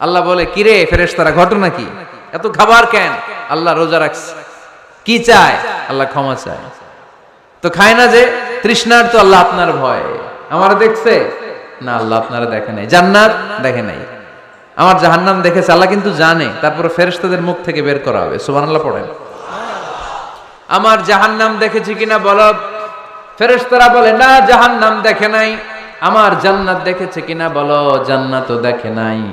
আল্লাহ বলে, কিরে ফেরেশতারা, ঘটনা কি? এত খাবার কেন? আল্লাহ রোজা রাখছে। কি চায়? আল্লাহ ক্ষমা চায়। তো খায় না যে, তৃষ্ণার তো আল্লাহ আপনার ভয়। আমার দেখছে? না, আল্লাহ আপনারা দেখে নাই। জান্নাত দেখে নাই। আমার জাহান্নাম দেখেছে, আল্লাহ কিন্তু জানে। তারপরে ফেরেশতাদের মুখ থেকে বের করা হবে। সুবহানাল্লাহ পড়েন। আমার জাহান্নাম দেখেছি কিনা বলো? ফেরেশতারা বলে, না, জাহান্নাম দেখে নাই। আমার জান্নাত দেখেছে কিনা বলো? জান্নাতও দেখে নাই।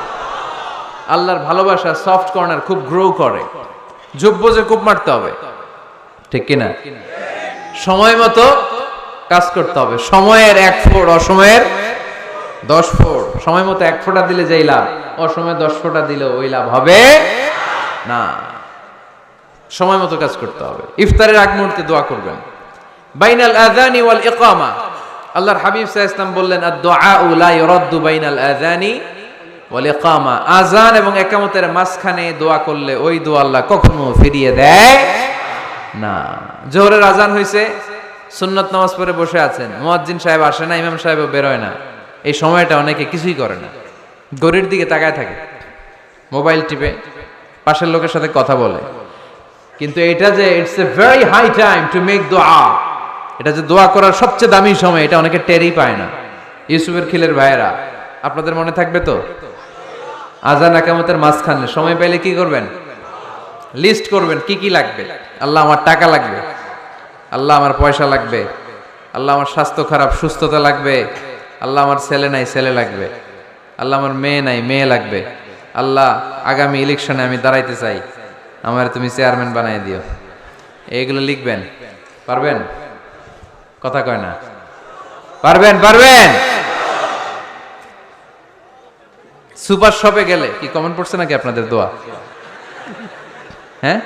আল্লাহর ভালোবাসা সফট কর্নার খুব গ্রো করে। যোগ্য যে খুব মারতে হবে। ঠিক কিনা? সময় মতো কাজ করতে হবে। সময়ের এক ফোড়, অসময়ের দশ ফোড়। সময় মতো এক ফোঁটা দিলে যেই লাভ, অসময়ে দশ ফোঁটা দিলে ওই লাভ হবে না। সময় মতো কাজ করতে হবে। ইফতারের আগ মুহূর্তে দোয়া করবেন। বাইনাল আযানি ওয়াল ইকামা। আল্লাহর হাবিব সাল্লাল্লাহু আলাইহি বললেন, আদ-দুআউ লা রদ্দু বাইনাল আযানি ওয়াল ইকামা আজান এবং একামতের মাঝখানে দোয়া করলে ওই দোয়া আল্লাহ কখনো ফিরিয়ে দেয় না। জোহরের আজান হইছে, সুন্নত নামাজ পড়ে বসে আছেন। মুয়াজ্জিন সাহেব আসে না, ইমাম সাহেবও বেরোয় না। এই সময়টা অনেকে কিছুই করে না। গড়ির দিকে তাকায় থাকে। মোবাইল টিপে, পাশের লোকের সাথে কথা বলে। কিন্তু এটা যে it's a very high time to make দোয়া এটা যে দোয়া করার সবচেয়ে দামি সময়, এটা অনেকে টেরই পায় না। ইউসুফের খিলের ভাইয়েরা, আপনাদের মনে থাকবে তো? আজান একামতের মাঝখানে। সময় পাইলে কি করবেন? লিস্ট করবেন, কি কি লাগবে? আল্লাহ আমার টাকা লাগবে। আল্লাহ আমার পয়সা লাগবে। আল্লাহ আমার স্বাস্থ্য খারাপ, সুস্থতা লাগবে। আল্লাহ আমার ছেলে নাই, ছেলে লাগবে। আল্লাহ আমার মেয়ে নাই, মেয়ে লাগবে। আল্লাহ আগামী ইলেকশনে আমি দাঁড়াইতে চাই। আমার তুমি চেয়ারম্যান বানাই দিও। এইগুলো লিখবেন। পারবেন? কথা কয় না। পারবেন? পারবেন? সুপার শপে গেলে কি কমেন্ট পড়ছে নাকি আপনাদের দোয়া? হ্যাঁ?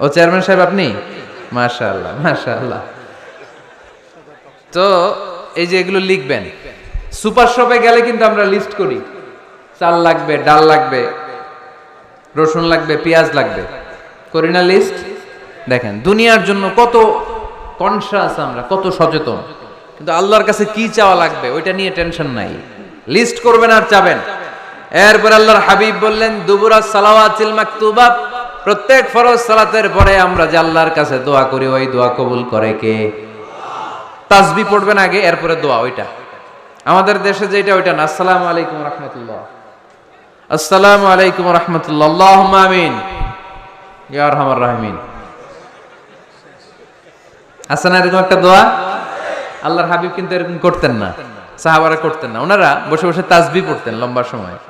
ও চেয়ারম্যান সাহেব, আপনি? মাশাআল্লাহ মাশাআল্লাহ। তো এই যে এগুলো লিখবেন। সুপার শপে গেলে কিন্তু আমরা লিস্ট করি। চাল লাগবে, ডাল লাগবে, রসুন লাগবে, পেঁয়াজ লাগবে। করি না লিস্ট দেখেন, দুনিয়ার জন্য কত কনসাস আমরা, কত সচেতন। কিন্তু আল্লাহর কাছে কি চাওয়া লাগবে, ওইটা নিয়ে টেনশন নাই। লিস্ট করবেন আর চাবেন। এরপর আল্লাহর হাবিব বললেন, দুবুরা সালাওয়াতিল মাকতুবা, প্রত্যেক ফরজ সালাতের পরে আমরা যে আল্লাহর কাছে দোয়া করি, ওই দোয়া কবুল করে কে? তাসবি পড়বেন আগে, এরপরে দোয়া, ওইটা। আমাদের দেশে যেটা, ওইটা না। আসসালামু আলাইকুম রহমতুল্লাহ। আসসালামু আলাইকুম রহমতুল্লাহ। আল্লাহুম্মা আমিন। ইয়া আরহামার রাহিমিন। আছে না এরকম একটা দোয়া? আল্লাহর হাবিব কিন্তু এরকম করতেন না। সাহাবারা করতেন না। ওনারা বসে বসে তাসবি পড়তেন লম্বা সময়।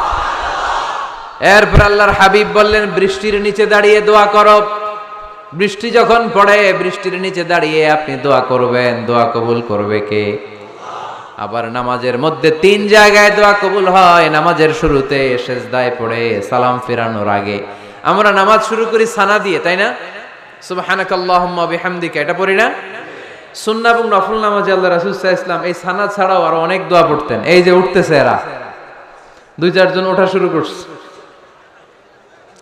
এরপর আল্লাহর হাবিব বললেন, বৃষ্টির নিচে দাঁড়িয়ে দোয়া করো। বৃষ্টি যখন পড়ে, বৃষ্টির নিচে দাঁড়িয়ে আপনি দোয়া করবেন। দোয়া কবুল করবে কে? আবার নামাজের মধ্যে তিন জায়গায় দোয়া কবুল হয়। নামাজের শুরুতে সেজদায় পড়ে, সালাম ফেরানোর আগে। আমরা নামাজ শুরু করি সানা দিয়ে, তাই না? বিহামদিকা, এটা পড়ি না? সুন্নাহ এবং নফল নামাজে আল্লাহ রাসূল ইসলাম এই সানা ছাড়াও আরও অনেক দোয়া পড়তেন। এই যে উঠতেছে এরা। দুই চারজন ওঠা শুরু করছে।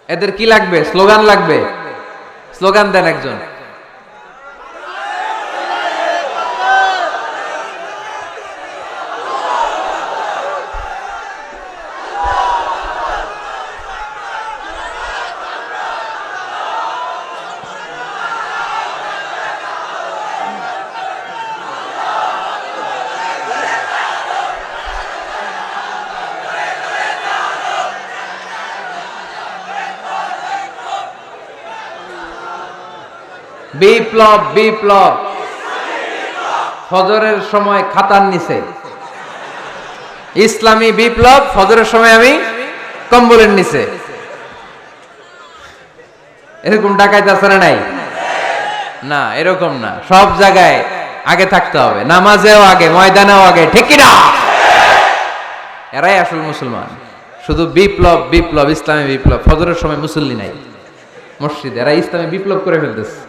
এদের কি লাগবে? স্লোগান লাগবে? স্লোগান দেন একজন। বিপ্লব বিপ্লব। ফজরের সময় খাতার নিচে। ইসলামী বিপ্লব, ফজরের সময় আমি কম্বলের নিচে। এরকম ডাকাইতে না নাই? না, এরকম না। সব জায়গায় আগে থাকতে হবে। নামাজেও আগে, ময়দানেও আগে, ঠিক না এরাই আসল মুসলমান। শুধু বিপ্লব বিপ্লব, ইসলামী বিপ্লব। ফজরের সময় মুসল্লি নাই। মসজিদ এরা ইসলামী বিপ্লব করে ফেলতেছে।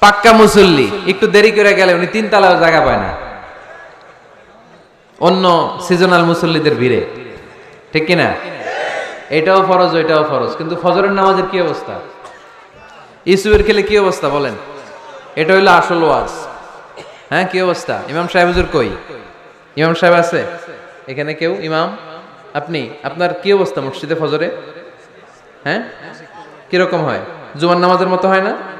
পাক্কা মুসল্লি, একটু দেরি করে গেলে উনি তিন তালাও জায়গা পায় না। অন্য সিজনাল মুসল্লিদের ভিড়ে। ঠিক কিনা? এটাও ফরজ, ওইটাও ফরজ। কিন্তু ফজরের নামাজের কি অবস্থা? ইসুয়ের খেলে কি অবস্থা বলেন? এটা হইল আসল ওয়াজ। হ্যাঁ কি অবস্থা? ইমাম সাহেব হুজুর কই? ইমাম সাহেব আছে? এখানে কেউ? ইমাম? আপনি? আপনার কি অবস্থা মসজিদে ফজরে? হ্যাঁ? কীরকম হয়? জুমার নামাজের মতো হয় না?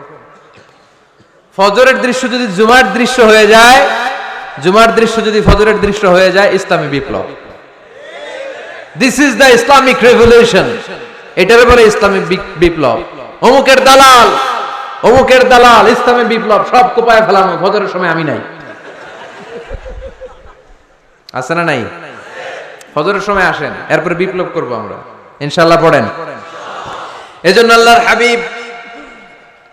ফজরের দৃশ্য যদি জুমার দৃশ্য হয়ে যায়, জুমার দৃশ্য যদি ফজরের দৃশ্য হয়ে যায়, ইসলামী বিপ্লব। This is the Islamic revolution এটার বলে ইসলামিক বিপ্লব। অমুকের দালাল অমুকের দালাল, ইসলামী বিপ্লব, সব কোপায় ফেলানো ফজরের সময় আমি নাই। আছে না নাই? ফজরের সময় আসেন, এরপরে বিপ্লব করব আমরা। ইনশাল্লাহ পড়েন। এজন্য আল্লাহর হাবিব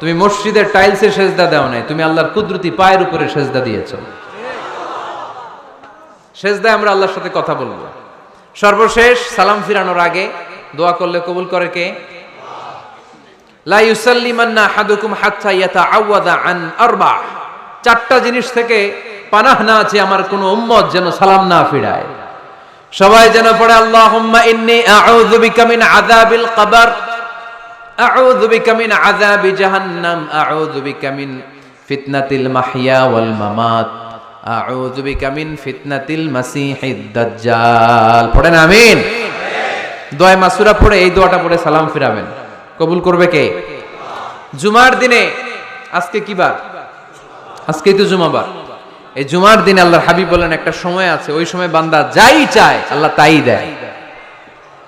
তুমি মসজিদের টাইলসে সেজদা দাও নাই, তুমি আল্লাহর কুদরতি পায়ের উপরে সেজদা দিয়েছ। সেজদায় আমরা আল্লাহর সাথে কথা বলব। সর্বশেষ সালাম ফিরানোর আগে দোয়া করলে কবুল করে কে? চারটা জিনিস থেকে পানাহ না আছে আমার কোনো উম্মত যেন সালাম না ফিরায়। সবাই যেন পড়ে, আল্লাহুম্মা ইন্নী পড়েন আমিন? দোয়া মাসুরা পড়ে, এই দোয়াটা পড়ে সালাম ফিরাবেন। কবুল করবে কে? জুমার দিনে, আজকে কি বার? আজকেই তো জুমাবার এই জুমার দিনে আল্লাহর হাবিব বলেন, একটা সময় আছে, ওই সময় বান্দা যাই চায়, আল্লাহ তাই দেয়।